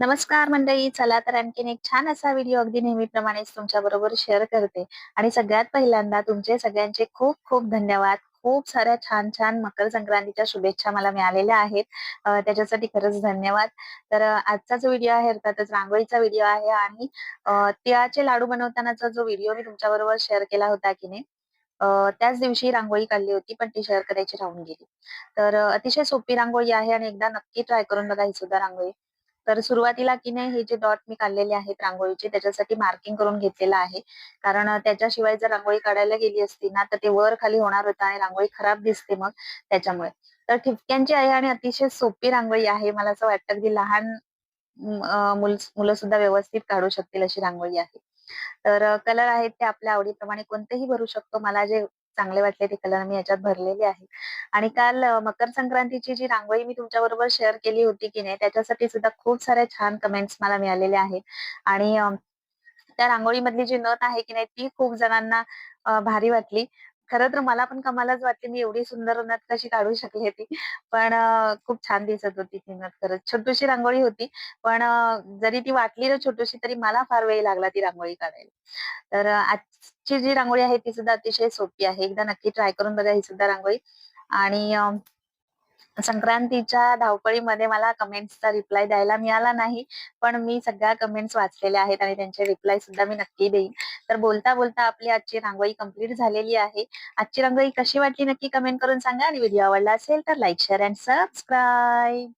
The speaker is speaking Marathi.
नमस्कार मंडळी. चला तर आणखीन एक छान असा व्हिडिओ अगदी नेहमीप्रमाणेच तुमच्या बरोबर शेअर करते आणि सगळ्यात पहिल्यांदा तुमचे सगळ्यांचे खूप खूप धन्यवाद. खूप साऱ्या छान-छान मकर संक्रांतीच्या शुभेच्छा मला मिळालेल्या आहेत. त्याच्यासाठी खरंच धन्यवाद. तर आजचा जो व्हिडिओ आहे अर्थातच रांगोळीचा व्हिडिओ आहे आणि तिळाचे लाडू बनवतानाचा जो व्हिडिओ मी तुमच्याबरोबर शेअर केला होता की नाही, त्याच दिवशी रांगोळी काढली होती, पण ती शेअर करायची राहून गेली. तर अतिशय सोपी रांगोळी आहे आणि एकदा नक्की ट्राय करून बघा ही सुद्धा रांगोळी. तर सुरुवातीला की नाही हे जे डॉट मी काढलेले आहेत रांगोळीचे त्याच्यासाठी मार्किंग करून घेतलेलं आहे. कारण त्याच्याशिवाय जर रांगोळी काढायला गेली असती ना, तर ते वर-खाली होणार होतं आणि रांगोळी खराब दिसते मग त्याच्यामुळे. तर ठिपक्यांची आहे आणि अतिशय सोपी रांगोळी आहे. मला असं वाटतं अगदी लहान मुलं सुद्धा व्यवस्थित काढू शकतील अशी रांगोळी आहे. तर कलर आहेत ते आपल्या आवडीप्रमाणे कोणतेही भरू शकतो. मला जे चांगले वाटले ते कलर मी याच्यात भरलेले आहेत. आणि काल मकर संक्रांतीची जी रांगोळी मी तुमच्याबरोबर शेअर केली होती की नाही, त्याच्यासाठी सुद्धा खूप साऱ्या छान कमेंट्स मला मिळालेल्या आहेत. आणि त्या रांगोळीमधली जी नथ आहे की नाही, ती खूप जणांना भारी वाटली. खरं तर मला पण कमालच वाटली, मी एवढी सुंदर नथ कशी काढू शकले ती. पण खूप छान दिसत होती ती नथ खरंच. छोटीशी रांगोळी होती, पण जरी ती वाटली ना छोटीशी, तरी मला फार वेळ लागला ती रांगोळी काढायला. तर आजची जी रांगोळी आहे ती सुद्धा अतिशय सोपी आहे. एकदा नक्की ट्राय करून बघा ही सुद्धा रांगोळी. आणि संक्रांतीच्या धावपळीमध्ये मला कमेंट्सचा रिप्लाय द्यायला मिळाला नाही. पण मी सगळ्या कमेंट्स वाचलेल्या आहेत आणि त्यांचे रिप्लाय सुद्धा मी नक्की देईन. तर बोलता-बोलता आपली आजची रांगोळी कंप्लीट झालेली आहे. आजची रांगोळी कशी वाटली नक्की कमेंट करून सांगा आणि व्हिडिओ आवडला असेल तर लाईक, शेअर अँड सबस्क्राईब.